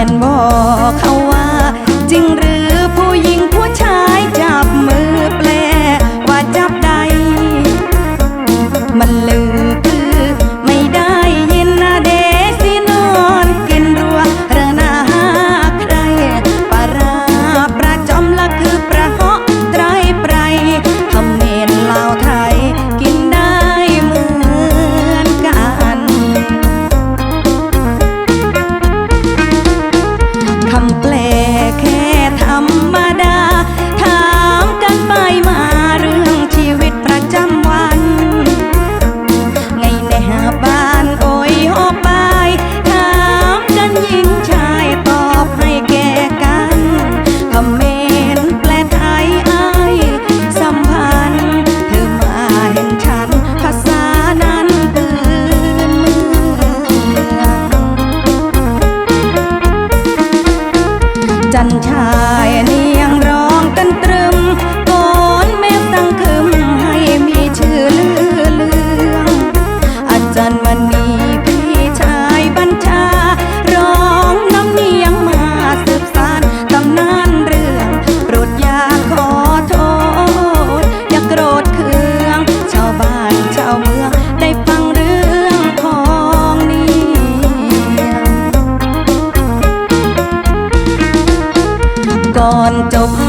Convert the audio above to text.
ม่นบอกเขาว่าจริงหรือ จันชายเนียงร้องกันตรึมโกนเมฆตั้งคึมให้มีชื่อลือเลืองอาจารย์มณีพี่ชายบัญชา ร้องน้ำเนียงมาสืบสานตำนานเรื่องโปรดยาขอโทษ อย่าโกรธเคือง ชาวบ้านชาวเมือง ก่อนจบ